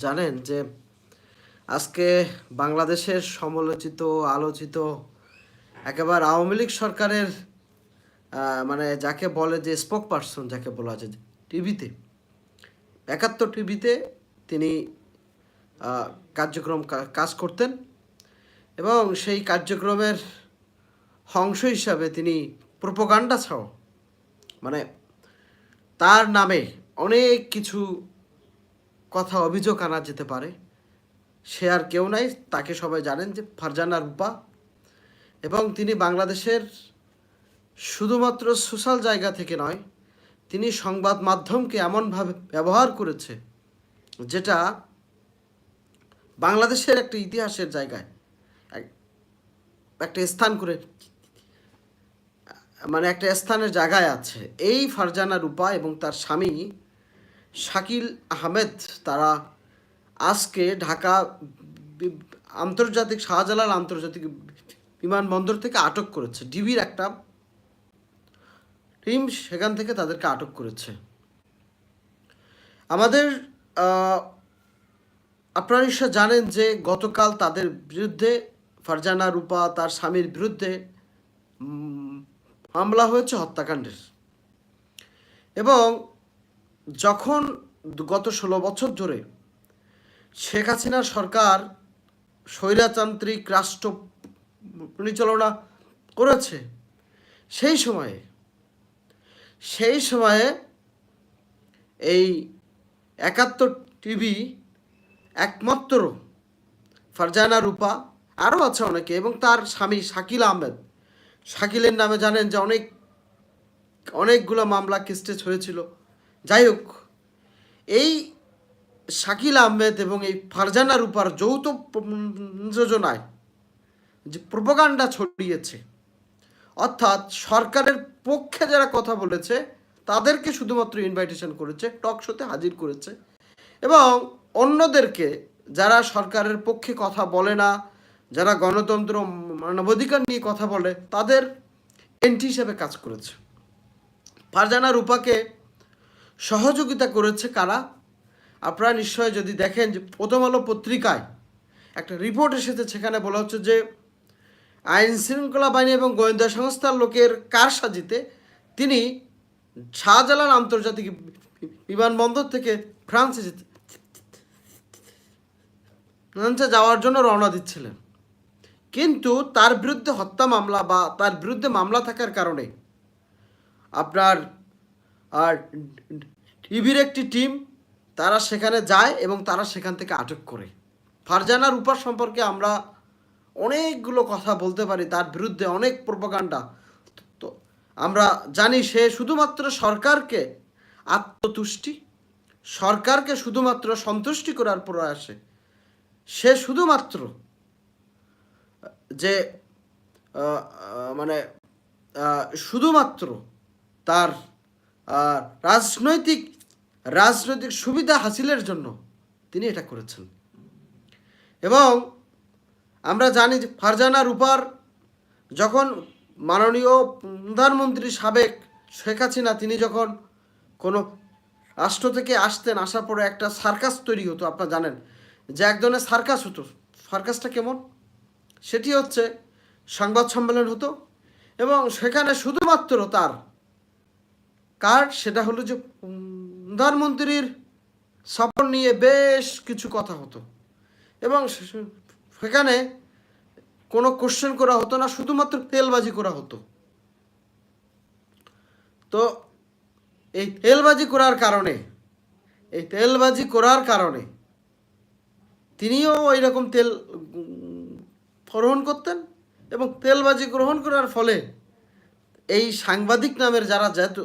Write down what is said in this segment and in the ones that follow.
জানেন যে আজকে বাংলাদেশের সমালোচিত, আলোচিত, একেবারে আওয়ামী লীগ সরকারের মানে যাকে বলে যে স্পোক পার্সন যাকে বলা যায়, টিভিতে, একাত্তর টিভিতে তিনি কার্যক্রম কাজ করতেন এবং সেই কার্যক্রমের অংশ হিসাবে তিনি প্রোপোগান্ডা ছাড়াও মানে তার নামে অনেক কিছু কথা, অভিযোগ আনা যেতে পারে। সে আর কেউ নাই, তাকে সবাই জানেন যে ফারজানা রূপা। এবং তিনি বাংলাদেশের শুধুমাত্র সোশ্যাল জায়গা থেকে নয়, তিনি সংবাদ মাধ্যমকে এমনভাবে ব্যবহার করেছে যেটা বাংলাদেশের একটা ইতিহাসের জায়গায়, এক- একটা স্থান করে মানে একটা স্থানের জায়গায় আছে। এই ফারজানা, রূপা এবং তার স্বামী শাকিল আহমেদ, তারা আজকে ঢাকা আন্তর্জাতিক, শাহজালাল আন্তর্জাতিক বিমানবন্দর থেকে আটক করেছে। ডিবির একটা টিম সেখান থেকে তাদেরকে আটক করেছে। আমাদের আপনারা নিশ্চয় জানেন যে গতকাল তাদের বিরুদ্ধে ফারজানা রূপা, তার স্বামীর বিরুদ্ধে মামলা হয়েছে হত্যাকাণ্ডের। এবং যখন গত ষোলো বছর ধরে শেখ হাসিনার সরকার স্বৈরাতান্ত্রিক রাষ্ট্র পরিচালনা করেছে, সেই সময়ে সেই সময়ে এই একাত্তর টিভি একমাত্র ফারজানা রূপা, আরও আছে অনেকে, এবং তার স্বামী শাকিল আহমেদ। শাকিলের নামে জানেন যে অনেক, অনেকগুলো মামলা কেস্টেজ হয়েছিল। যাই হোক, এই শাকিল আহমেদ এবং এই ফারজানা রূপার যৌথ যোজনায় যে প্রোপাগান্ডা ছড়িয়েছে, অর্থাৎ সরকারের পক্ষে যারা কথা বলেছে, তাদেরকে শুধুমাত্র ইনভাইটেশন করেছে টক শোতে হাজির করেছে এবং অন্যদেরকে যারা সরকারের পক্ষে কথা বলে না, যারা গণতন্ত্র মানবাধিকার নিয়ে কথা বলে, তাদের এন্টি হিসেবে কাজ করেছে। ফারজানা রূপাকে সহযোগিতা করেছে কারা? আপনারা নিশ্চয় যদি দেখেন যে প্রথম আলো পত্রিকায় একটা রিপোর্ট এসেছে, সেখানে বলা হচ্ছে যে আইন শৃঙ্খলা বাহিনী এবং গোয়েন্দা সংস্থার লোকের কার সাজিতে তিনি শাহজালাল আন্তর্জাতিক বিমানবন্দর থেকে ফ্রান্সে যেতে ফ্রান্সে যাওয়ার জন্য রওনা দিচ্ছিলেন। কিন্তু তার বিরুদ্ধে হত্যা মামলা বা তার বিরুদ্ধে মামলা থাকার কারণে আপনার আর টিভির একটি টিম, তারা সেখানে যায় এবং তারা সেখান থেকে আটক করে। ফারজানা রূপার সম্পর্কে আমরা অনেকগুলো কথা বলতে পারি, তার বিরুদ্ধে অনেক প্রোপাগান্ডা তো আমরা জানি সে শুধুমাত্র সরকারকে আত্মতুষ্টি, সরকারকে শুধুমাত্র সন্তুষ্টি করার প্রয়াসে। সে শুধুমাত্র যে মানে শুধুমাত্র তার রাজনৈতিক রাজনৈতিক সুবিধা হাসিলের জন্য তিনি এটা করেছেন। এবং আমরা জানি যে ফারজানা রূপার যখন মাননীয় প্রধানমন্ত্রী সাবেক শেখ হাসিনা, তিনি যখন কোনো রাষ্ট্র থেকে আসতেন, আসার পরে একটা সার্কাস তৈরি হতো, আপনারা জানেন, যে এক ধরনের সার্কাস হতো। সার্কাসটা কেমন? সেটি হচ্ছে সংবাদ সম্মেলন হতো এবং সেখানে শুধুমাত্র তার কার সেটা হলো যে প্রধানমন্ত্রীর সফর নিয়ে বেশ কিছু কথা হতো। এবং সেখানে কোনো কোশ্চেন করা হতো না, শুধুমাত্র তেলবাজি করা হতো। তো এই তেলবাজি করার কারণে, এই তেলবাজি করার কারণে তিনিও ওই রকম তেল, গ্রহণ করতেন এবং তেলবাজি গ্রহণ করার ফলে এই সাংবাদিক নামের যারা যেত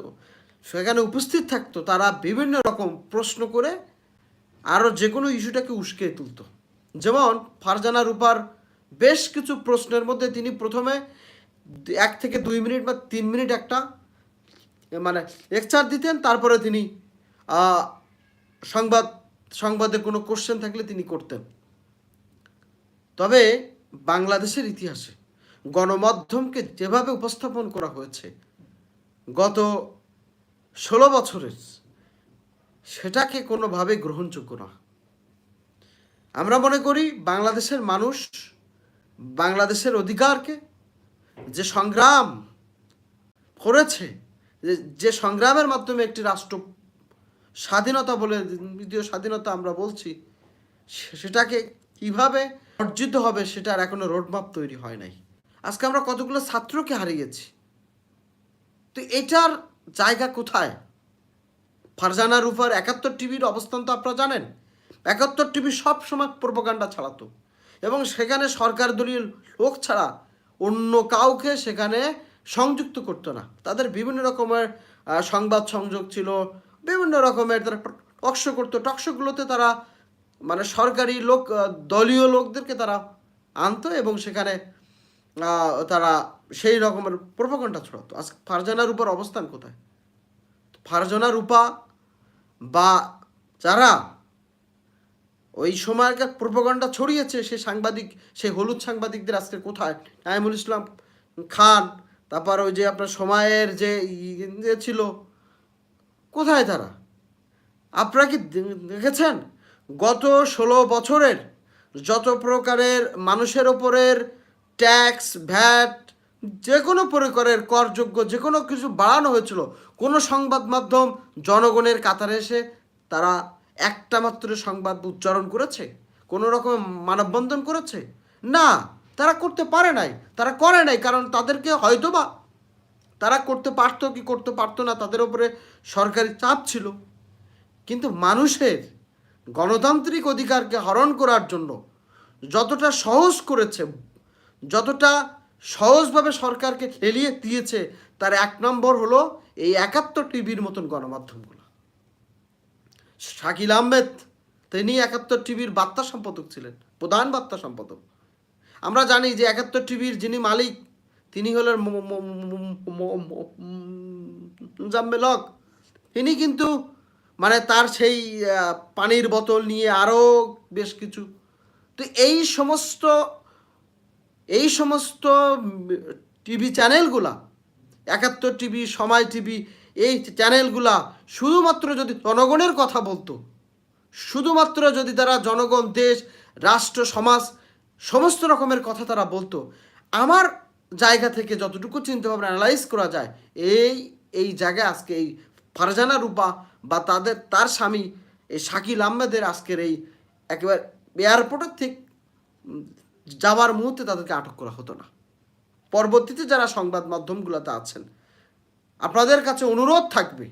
সেখানে উপস্থিত থাকতো, তারা বিভিন্ন রকম প্রশ্ন করে আরও যে কোনো ইস্যুটাকে উস্কে তুলতো। যেমন ফারজানা রূপার বেশ কিছু প্রশ্নের মধ্যে তিনি প্রথমে এক থেকে দুই মিনিট বা তিন মিনিট একটা মানে লেকচার দিতেন, তারপরে তিনি সংবাদ সংবাদে কোনো কোশ্চেন থাকলে তিনি করতেন। তবে বাংলাদেশের ইতিহাসে গণমাধ্যমকে যেভাবে উপস্থাপন করা হয়েছে, গত ষোলো বছরের, সেটাকে কোনোভাবে গ্রহণযোগ্য না। আমরা মনে করি বাংলাদেশের মানুষ, বাংলাদেশের অধিকারকে যে সংগ্রাম করেছে, যে- সংগ্রামের মাধ্যমে একটি রাষ্ট্র স্বাধীনতা বলে, দ্বিতীয় স্বাধীনতা আমরা বলছি সেটাকে কীভাবে অর্জিত হবে সেটার এখনও রোডম্যাপ তৈরি হয় নাই। আজকে আমরা কতগুলো ছাত্রকে হারিয়েছি। তো এটার জায়গা কোথায়? ফারজানা রুফার একাত্তর টিভির অবস্থান তো আপনারা জানেন। একাত্তর টিভি সব সময় প্রোপাগান্ডা ছাড়াতো। এবং সেখানে সরকার দলীয় লোক ছাড়া অন্য কাউকে সেখানে সংযুক্ত করতো না। তাদের বিভিন্ন রকমের সংবাদ সংযোগ ছিল, বিভিন্ন রকমের তারা টকশো করতো। টকশোগুলোতে তারা মানে সরকারি লোক দলীয় লোকদেরকে তারা আনতো এবং সেখানে তারা সেই রকমের প্রোপাগান্ডা ছড়াতো। আজ ফারজানা রূপার অবস্থান কোথায়? ফারজানা রূপা বা যারা ওই সময়কার প্রোপাগান্ডা ছড়িয়েছে সেই সাংবাদিক সেই হলুদ সাংবাদিকদের আজকে কোথায়? নাইমুল ইসলাম খান, তারপর ওই যে আপনার সময়ের যে ইয়ে ছিল, কোথায় তারা? আপনারা কি দেখেছেন? গত ষোলো বছরের যত প্রকারের মানুষের ওপরের ট্যাক্স, ভ্যাট যে কোনো প্রকারের করযোগ্য যে কোনো কিছু বাড়ানো হয়েছিল, কোনো সংবাদ মাধ্যম জনগণের কাতারে এসে তারা একটা মাত্র সংবাদ উচ্চারণ করেছে? কোনো রকম মানববন্ধন করেছে? না, তারা করতে পারে নাই। তারা করে নাই, কারণ তাদেরকে হয়তো বা তারা করতে পারতো কি করতে পারতো না, তাদের উপরে সরকারি চাপ ছিল। কিন্তু মানুষের গণতান্ত্রিক অধিকারকে হরণ করার জন্য যতটা সহজ করেছে যতটা সহজভাবে সরকারকে ঠেলিয়ে দিয়েছে, তার এক নম্বর হলো এই একাত্তর টিভির মতন গণমাধ্যমগুলো। শাকিল আহমেদ, তিনি একাত্তর টিভির বার্তা সম্পাদক ছিলেন, প্রধান বার্তা সম্পাদক। আমরা জানি যে একাত্তর টিভির যিনি মালিক, তিনি হলেন মুজাম্মেল তিনি কিন্তু মানে তার সেই পানির বোতল নিয়ে আরও বেশ কিছু। তো এই সমস্ত এই সমস্ত টিভি চ্যানেলগুলা একাত্তর টিভি সময় টিভি এই চ্যানেলগুলা শুধুমাত্র যদি জনগণের কথা বলতো শুধুমাত্র যদি তারা জনগণ দেশ রাষ্ট্র সমাজ সমস্ত রকমের কথা তারা বলতো আমার জায়গা থেকে যতটুকু চিন্তা ভাবনা অ্যানালাইজ করা যায় এই এই জায়গায় আজকে এই ফারজানা রূপা বা তাদের তার স্বামী এই শাকিল আহমেদের আজকের এই একেবারে এয়ারপোর্টের উম, যাওয়ার মুহূর্তে তাদেরকে আটক করা হতো না। পরবর্তীতে যারা সংবাদ মাধ্যমগুলোতে আছেন, আপনাদের কাছে অনুরোধ থাকবে,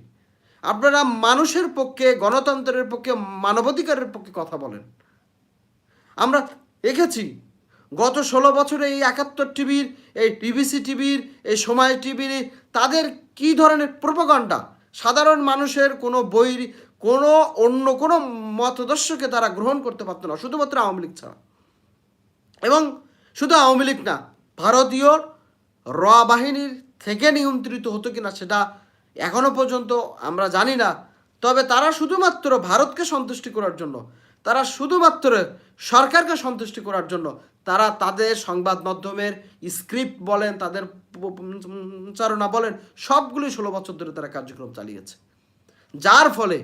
আপনারা মানুষের পক্ষে, গণতন্ত্রের পক্ষে, মানবাধিকারের পক্ষে কথা বলেন। আমরা দেখেছি, গত ষোলো বছরে এই একাত্তর টিভির, এই টিভিসি টিভির, এই সময় টিভির, তাদের কি ধরনের প্রোপাগান্ডা? সাধারণ মানুষের কোনো বই, কোনো অন্য কোনো মতদর্শকে তারা গ্রহণ করতে পারতো না, শুধুমাত্র আওয়ামী লীগ ছাড়া। এবং শুধু আওয়ামী লীগ না, ভারতীয় র বাহিনীর থেকে নিয়ন্ত্রিত হতো কিনা সেটা এখনও পর্যন্ত আমরা জানি না। তবে তারা শুধুমাত্র ভারতকে সন্তুষ্টি করার জন্য, তারা শুধুমাত্র সরকারকে সন্তুষ্টি করার জন্য, তারা তাদের সংবাদ মাধ্যমের স্ক্রিপ্ট বলেন, তাদের চারণা বলেন সবগুলি ষোলো বছর ধরে তারা কার্যক্রম চালিয়েছে। যার ফলে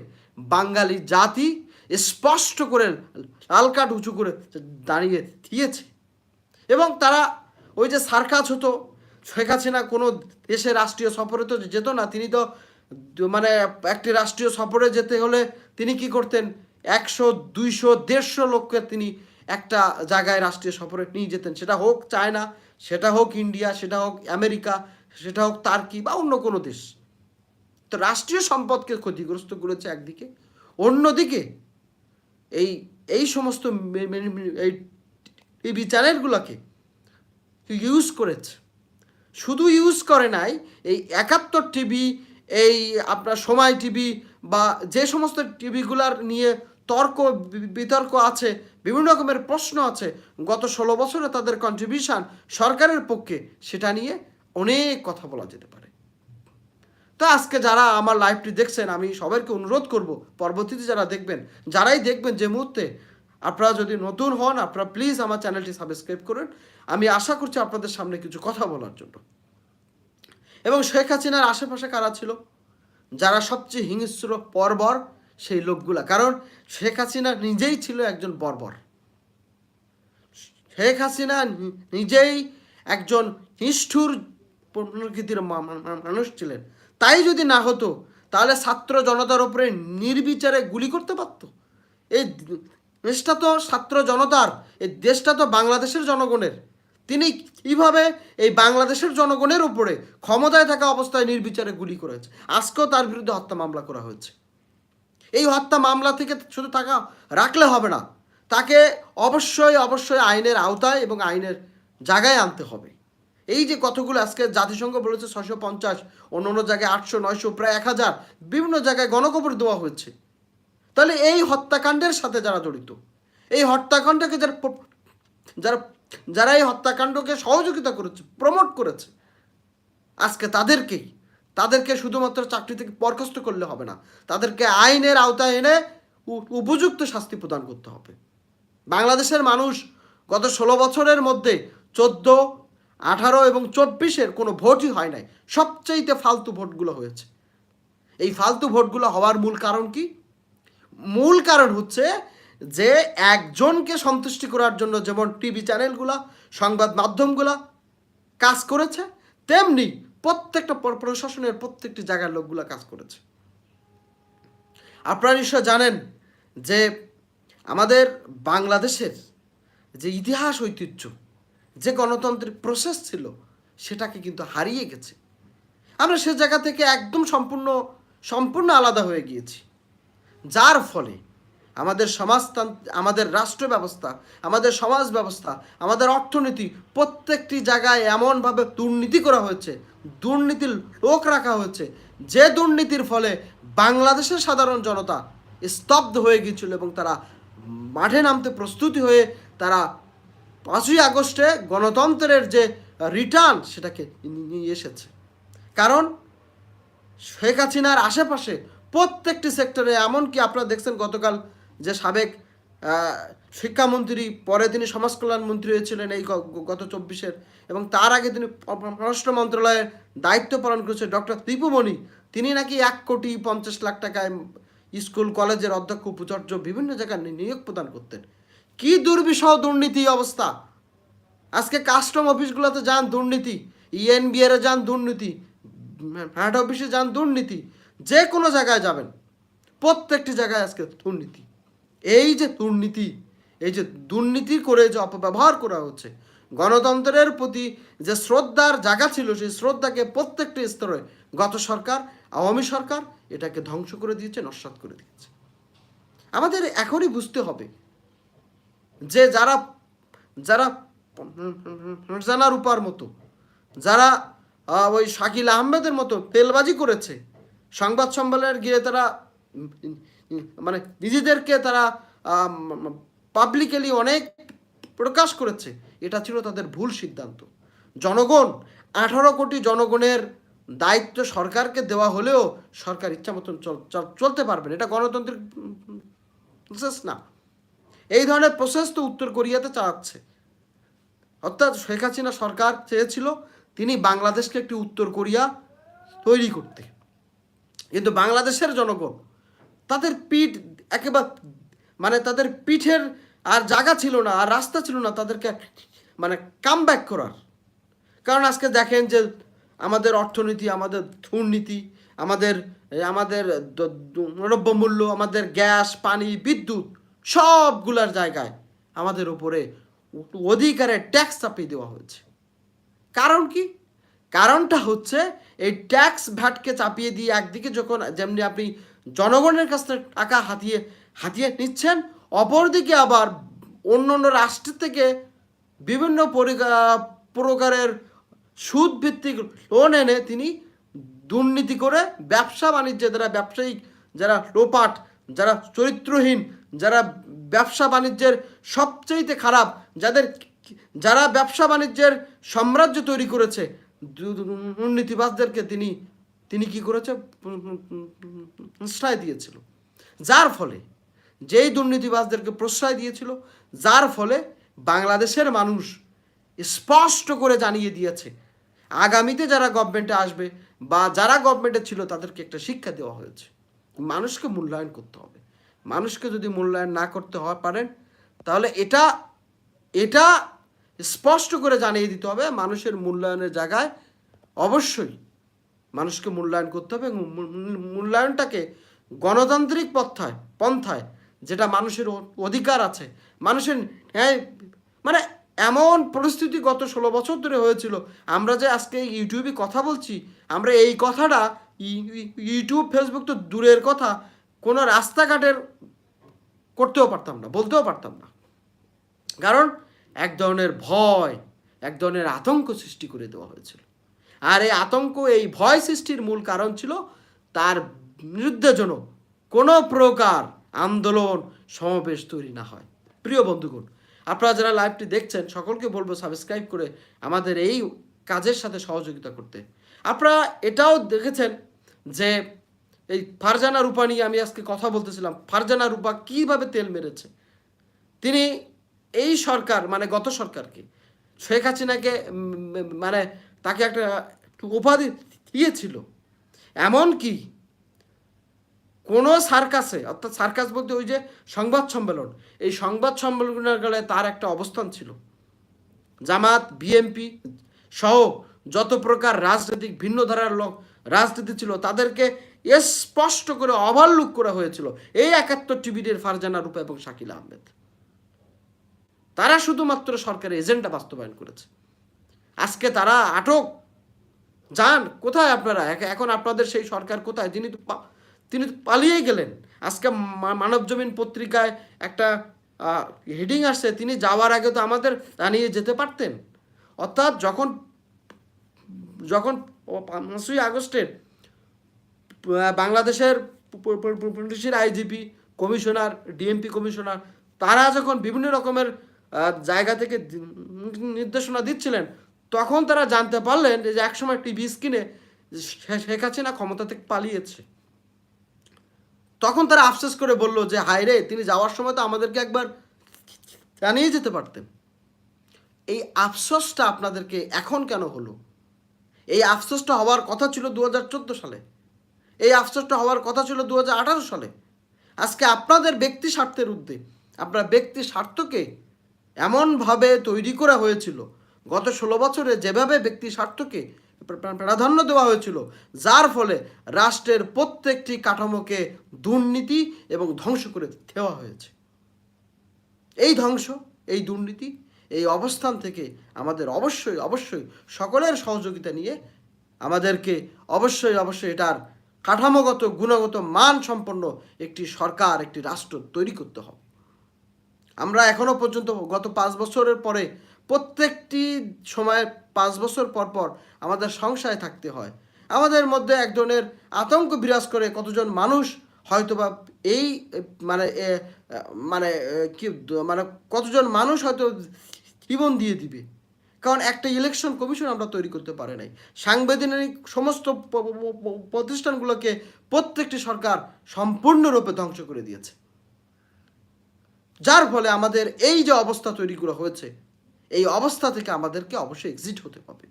বাঙালি জাতি স্পষ্ট করে, লাল কাঠ উঁচু করে দাঁড়িয়ে দিয়েছে। এবং তারা ওই যে সার্কাস হতো, শেখ হাসিনা কোনো দেশে রাষ্ট্রীয় সফরে তো যেত না, তিনি তো মানে একটি রাষ্ট্রীয় সফরে যেতে হলে তিনি কি করতেন? একশো, দুইশো, দেড়শো লোককে তিনি একটা জায়গায় রাষ্ট্রীয় সফরে নিয়ে যেতেন। সেটা হোক চায়না, সেটা হোক ইন্ডিয়া, সেটা হোক আমেরিকা, সেটা হোক তার্কি বা অন্য কোনো দেশ। তো রাষ্ট্রীয় সম্পদকে ক্ষতিগ্রস্ত করেছে একদিকে, অন্যদিকে এই এই সমস্ত এই টিভি চ্যানেলগুলোকে ইউজ করেছে। শুধু ইউজ করে নাই, এই একাত্তর টিভি এই আপনার সময় টিভি বা যে সমস্ত টিভিগুলার নিয়ে তর্ক বিতর্ক আছে, বিভিন্ন রকমের প্রশ্ন আছে, গত ষোলো বছরে তাদের কন্ট্রিবিউশন সরকারের পক্ষে সেটা নিয়ে অনেক কথা বলা যেতে পারে। তো আজকে যারা আমার লাইভটি দেখছেন, আমি সবাইকে অনুরোধ করব, পরবর্তীতে যারা দেখবেন, যারাই দেখবেন যে মুহূর্তে আপনারা যদি নতুন হন, আপনারা প্লিজ আমার চ্যানেলটি সাবস্ক্রাইব করেন। আমি আশা করছি আপনাদের সামনে কিছু কথা বলার জন্য। এবং শেখ হাসিনার আশেপাশে কারা ছিল? যারা সবচেয়ে হিংস্র পরবর সেই লোকগুলা। কারণ শেখ হাসিনা নিজেই ছিল একজন বর্বর। শেখ হাসিনা নিজেই একজন নিষ্ঠুর প্রকৃতির মানুষ ছিলেন। তাই যদি না হতো, তাহলে ছাত্র জনতার উপরে নির্বিচারে গুলি করতে পারতো। এই দেশটা তো ছাত্র জনতার, এই দেশটা তো বাংলাদেশের জনগণের। তিনি কীভাবে এই বাংলাদেশের জনগণের উপরে ক্ষমতায় থাকা অবস্থায় নির্বিচারে গুলি করেছে? আজকেও তার বিরুদ্ধে হত্যা মামলা করা হয়েছে। এই হত্যা মামলা থেকে শুধু টাকা রাখলে হবে না, তাকে অবশ্যই অবশ্যই আইনের আওতায় এবং আইনের জায়গায় আনতে হবে। এই যে কতগুলো আজকে জাতিসংঘ বলেছে ছশো পঞ্চাশ, অন্য অন্য জায়গায় আটশো, নয়শো, প্রায় এক হাজার, বিভিন্ন জায়গায় গণকবর দেওয়া হয়েছে। তাহলে এই হত্যাকাণ্ডের সাথে যারা জড়িত, এই হত্যাকাণ্ডকে যারা যারা যারা এই হত্যাকাণ্ডকে সহযোগিতা করেছে প্রমোট করেছে, আজকে তাদেরকেই, তাদেরকে শুধুমাত্র চাকরি থেকে বরখাস্ত করলে হবে না, তাদেরকে আইনের আওতায় এনে উপযুক্ত শাস্তি প্রদান করতে হবে। বাংলাদেশের মানুষ গত ষোলো বছরের মধ্যে চোদ্দ আঠারো এবং চব্বিশের কোনো ভোটই হয় নাই। সবচাইতে ফালতু ভোটগুলো হয়েছে। এই ফালতু ভোটগুলো হওয়ার মূল কারণ কি? মূল কারণ হচ্ছে যে একজনকে সন্তুষ্টি করার জন্য যেমন টিভি চ্যানেলগুলা, সংবাদ মাধ্যমগুলা কাজ করেছে, তেমনি প্রত্যেকটা প্র- প্রশাসনের প্রত্যেকটি জায়গার লোকগুলা কাজ করেছে। আপনারা নিশ্চয় জানেন যে আমাদের বাংলাদেশের যে ইতিহাস ঐতিহ্য যে গণতন্ত্রের প্রসেস ছিল, সেটাকে কিন্তু হারিয়ে গেছে। আমরা সে জায়গা থেকে একদম সম্পূর্ণ সম্পূর্ণ আলাদা হয়ে গিয়েছি। যার ফলে আমাদের সমাজতন্ত্র, আমাদের রাষ্ট্র ব্যবস্থা আমাদের সমাজ ব্যবস্থা আমাদের অর্থনীতি প্রত্যেকটি জায়গায় এমনভাবে দুর্নীতি করা হয়েছে, দুর্নীতির লোক রাখা হয়েছে, যে দুর্নীতির ফলে বাংলাদেশের সাধারণ জনতা স্তব্ধ হয়ে গিয়েছিল এবং তারা মাঠে নামতে প্রস্তুতি হয়ে তারা পাঁচই আগস্টে গণতন্ত্রের যে রিটার্ন সেটাকে নিয়ে এসেছে। কারণ শেখ হাসিনার আশেপাশে প্রত্যেকটি সেক্টরে এমনকি আপনারা দেখছেন গতকাল যে সাবেক শিক্ষামন্ত্রী, পরে তিনি সমাজ কল্যাণ মন্ত্রী হয়েছিলেন এই গত চব্বিশের, এবং তার আগে তিনি পররাষ্ট্র মন্ত্রণালয়ের দায়িত্ব পালন করেছে ডক্টর দীপুমণি। তিনি নাকি এক কোটি পঞ্চাশ লাখ টাকায় স্কুল, কলেজের অধ্যক্ষ, উপাচার্য বিভিন্ন জায়গায় নিয়োগ প্রদান করতেন। কি দুর্বিষহ দুর্নীতি অবস্থা? আজকে কাস্টম অফিসগুলোতে যান দুর্নীতি ইএনবিআর এ যান দুর্নীতি হ্যাট অফিসে যান দুর্নীতি, যে কোনো জায়গায় যাবেন। প্রত্যেকটি জায়গায় আজকে দুর্নীতি। এই যে দুর্নীতি, এই যে দুর্নীতি করে যে অপব্যবহার করা হচ্ছে, গণতন্ত্রের প্রতি যে শ্রদ্ধার জায়গা ছিল, সেই শ্রদ্ধাকে প্রত্যেকটি স্তরে গত সরকার, আওয়ামী সরকার এটাকে ধ্বংস করে দিয়েছে, নস্বাত করে দিয়েছে। আমাদের এখনই বুঝতে হবে যে যারা যারা ফারজানা রূপার মতো, যারা ওই শাকিল আহমেদের মতো তেলবাজি করেছে, সংবাদ সম্মেলনের গিয়ে তারা মানে নিজেদেরকে তারা পাবলিক্যালি অনেক প্রকাশ করেছে, এটা ছিল তাদের ভুল সিদ্ধান্ত। জনগণ, আঠারো কোটি জনগণের দায়িত্ব সরকারকে দেওয়া হলেও সরকার ইচ্ছা মতন চল- চল- চলতে পারবে না। এটা গণতান্ত্রিক প্রসেস না। এই ধরনের প্রসেস তো উত্তর কোরিয়াতে চালাচ্ছে। অর্থাৎ শেখ হাসিনা সরকার চেয়েছিল তিনি বাংলাদেশকে একটি উত্তর কোরিয়া তৈরি করতে। কিন্তু বাংলাদেশের জনগণ তাদের পিঠ একেবারে মানে তাদের পিঠের আর জায়গা ছিল না, আর রাস্তা ছিল না তাদেরকে মানে কাম ব্যাক করার। কারণ আজকে দেখেন যে আমাদের অর্থনীতি, আমাদের দুর্নীতি, আমাদের আমাদের দ্রব্যমূল্য, আমাদের গ্যাস, পানি, বিদ্যুৎ সবগুলার জায়গায় আমাদের উপরে অধিকারে ট্যাক্স চাপিয়ে দেওয়া হয়েছে। কারণ কি? কারণটা হচ্ছে এই ট্যাক্স ভ্যাটকে চাপিয়ে দিয়ে একদিকে যখন যেমনি আপনি জনগণের কাছ থেকে টাকা হাতিয়ে হাতিয়ে নিচ্ছেন, অপরদিকে আবার অন্য অন্য রাষ্ট্র থেকে বিভিন্ন পরিকা- প্রকারের সুদ ভিত্তিক লোন এনে তিনি দুর্নীতি করে ব্যবসা বাণিজ্যে, যারা ব্যবসায়িক যারা লোপাট, যারা চরিত্রহীন যারা ব্যবসা বাণিজ্যের সবচেয়ে খারাপ, যাদের যারা ব্যবসা বাণিজ্যের সাম্রাজ্য তৈরি করেছে দুর্নীতিবাজদেরকে তিনি তিনি কি করেছে? প্রশ্রয় দিয়েছিল। যার ফলে, যেই দুর্নীতিবাজদেরকে প্রশ্রয় দিয়েছিল, যার ফলে বাংলাদেশের মানুষ স্পষ্ট করে জানিয়ে দিয়েছে, আগামীতে যারা গভর্নমেন্টে আসবে বা যারা গভর্নমেন্টে ছিল, তাদেরকে একটা শিক্ষা দেওয়া হয়েছে। মানুষকে মূল্যায়ন করতে হবে। মানুষকে যদি মূল্যায়ন না করতে হয় পারেন, তাহলে এটা এটা স্পষ্ট করে জানিয়ে দিতে হবে, মানুষের মূল্যায়নের জায়গায় অবশ্যই মানুষকে মূল্যায়ন করতে হবে মূল্যায়নটাকে গণতান্ত্রিক পন্থায় পন্থায়, যেটা মানুষের অধিকার আছে, মানুষের মানে এমন পরিস্থিতি গত ষোলো বছর ধরে হয়েছিল, আমরা যে আজকে ইউটিউবে কথা বলছি, আমরা এই কথাটা ইউটিউব ফেসবুক তো দূরের কথা কোনো রাস্তাঘাটের করতেও পারতাম না, বলতেও পারতাম না। কারণ এক ধরনের ভয়, এক ধরনের আতঙ্ক সৃষ্টি করে দেওয়া হয়েছিল। আর এই আতঙ্ক, এই ভয় সৃষ্টির মূল কারণ ছিল তার বিরুদ্ধে যেন কোনো প্রকার আন্দোলন, সমাবেশ তৈরি না হয়। প্রিয় বন্ধুগণ, আপনারা যারা লাইভটি দেখছেন, সকলকে বলব সাবস্ক্রাইব করে আমাদের এই কাজের সাথে সহযোগিতা করতে। আপনারা এটাও দেখেছেন যে এই ফারজানা রূপা নিয়ে আমি আজকে কথা বলতেছিলাম। ফারজানা রূপা কীভাবে তেল মেরেছে? তিনি এই সরকার মানে গত সরকারকে, শেখ হাসিনাকে মানে তাকে একটা উপাধি দিয়েছিল। এমন কি কোনো সার্কাসে, অর্থাৎ সার্কাস বলতে ওই যে সংবাদ সম্মেলন, এই সংবাদ সম্মেলনের গেলে তার একটা অবস্থান ছিল। জামাত বিএমপি সহ যত প্রকার রাজনৈতিক ভিন্ন ধারার লোক, রাজনীতি ছিল, তাদেরকে স্পষ্ট করে ওভারলুক করা হয়েছিল এই একাত্তর টিভিদের ফারজানা রূপা এবং শাকিল আহমেদ। তারা শুধুমাত্র সরকারের এজেন্ডা বাস্তবায়ন করেছে। আজকে তারা আটক। যান, কোথায় আপনারা? এখন আপনাদের সেই সরকার কোথায়? তিনি তো তিনি পালিয়ে গেলেন। আজকে মানব জমিন পত্রিকায় একটা হেডিং আসছে, তিনি যাওয়ার আগে তো আমাদের জানিয়ে যেতে পারতেন। অর্থাৎ যখন যখন পাঁচই আগস্টের বাংলাদেশের পুলিশের আইজিপি, কমিশনার, ডিএমপি কমিশনার, তারা যখন বিভিন্ন রকমের জায়গা থেকে নির্দেশনা দিচ্ছিলেন, তখন তারা জানতে পারলেন যে একসময় টিভি স্ক্রিনে শেখ হাসিনা ক্ষমতা থেকে পালিয়েছে। তখন তারা আফসোস করে বলল যে, হায় রে, তিনি যাওয়ার সময় তো আমাদেরকে একবার জানিয়ে যেতে পারতেন। এই আফসোসটা আপনাদেরকে এখন কেন হলো? এই আফসোসটা হওয়ার কথা ছিল দু হাজার চোদ্দ সালে। এই আফসোসটা হওয়ার কথা ছিল দু হাজার আঠারো সালে। আজকে আপনাদের ব্যক্তি স্বার্থের উদ্দে আপনার ব্যক্তি স্বার্থকে এমনভাবে তৈরি করা হয়েছিল। গত ষোলো বছরে যেভাবে ব্যক্তি স্বার্থকে প্রা- প্রা- প্রাধান্য দেওয়া হয়েছিল, যার ফলে রাষ্ট্রের প্রত্যেকটি কাঠামোকে দুর্নীতি এবং ধ্বংস করে দেওয়া হয়েছে। এই ধ্বংস, এই দুর্নীতি, এই অবস্থান থেকে আমাদের অবশ্যই অবশ্যই সকলের সহযোগিতা নিয়ে আমাদেরকে অবশ্যই অবশ্যই এটার কাঠামোগত, গুণগত মান সম্পন্ন একটি সরকার, একটি রাষ্ট্র তৈরি করতে হবে। আমরা এখনও পর্যন্ত গত পাঁচ বছরের পরে প্রত্যেকটি সময় পাঁচ বছর পর পর আমাদের সংশয় থাকতে হয়। আমাদের মধ্যে এক ধরনের আতঙ্ক বিরাজ করে কতজন মানুষ হয়তোবা এই মানে মানে কি মানে কতজন মানুষ হয়তো জীবন দিয়ে দিবে। কারণ একটা ইলেকশন কমিশন আমরা তৈরি করতে পারি নাই। সাংবিধানিক সমস্ত প্রতিষ্ঠানগুলোকে প্রত্যেকটি সরকার সম্পূর্ণরূপে ধ্বংস করে দিয়েছে। যার ফলে আমাদের এই যে অবস্থা তৈরি করা হয়েছে, এই অবস্থা থেকে আমাদেরকে অবশ্যই এক্সিট হতে হবে।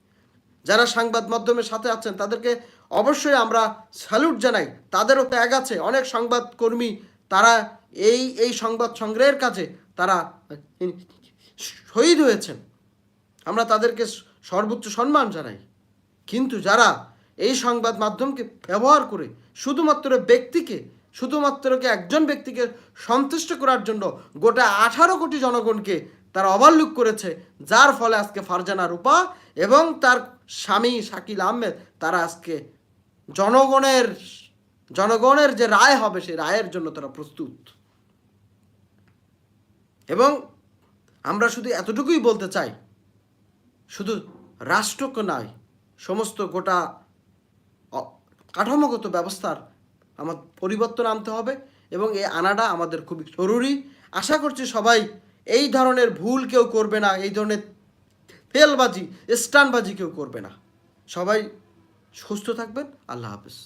যারা সংবাদ মাধ্যমের সাথে আছেন, তাদেরকে অবশ্যই আমরা স্যালুট জানাই। তাদেরও ত্যাগ আছে। অনেক সংবাদ কর্মী তারা এই এই সংবাদ সংগ্রহের কাজে তারা শহীদ হয়েছেন। আমরা তাদেরকে সর্বোচ্চ সম্মান জানাই। কিন্তু যারা এই সংবাদ মাধ্যমকে ব্যবহার করে শুধুমাত্র ব্যক্তিকে শুধুমাত্রকে একজন ব্যক্তিকে সন্তুষ্ট করার জন্য গোটা আঠারো কোটি জনগণকে তারা ওভারলুক করেছে, যার ফলে আজকে ফারজানা রূপা এবং তার স্বামী শাকিল আহমেদ, তারা আজকে জনগণের জনগণের যে রায় হবে, সেই রায়ের জন্য তারা প্রস্তুত। এবং আমরা শুধু এতটুকুই বলতে চাই শুধু রাষ্ট্রকে নয়, সমস্ত গোটা কাঠামোগত ব্যবস্থার আমার পরিবর্তন আনতে হবে এবং এই আনাটা আমাদের খুবই জরুরি। আশা করছি সবাই এই ধরনের ভুল কেউ করবে না, এই ধরনের ফেলবাজি, স্টানবাজি কেউ করবে না। সবাই সুস্থ থাকবেন, আল্লাহ হাফেজ।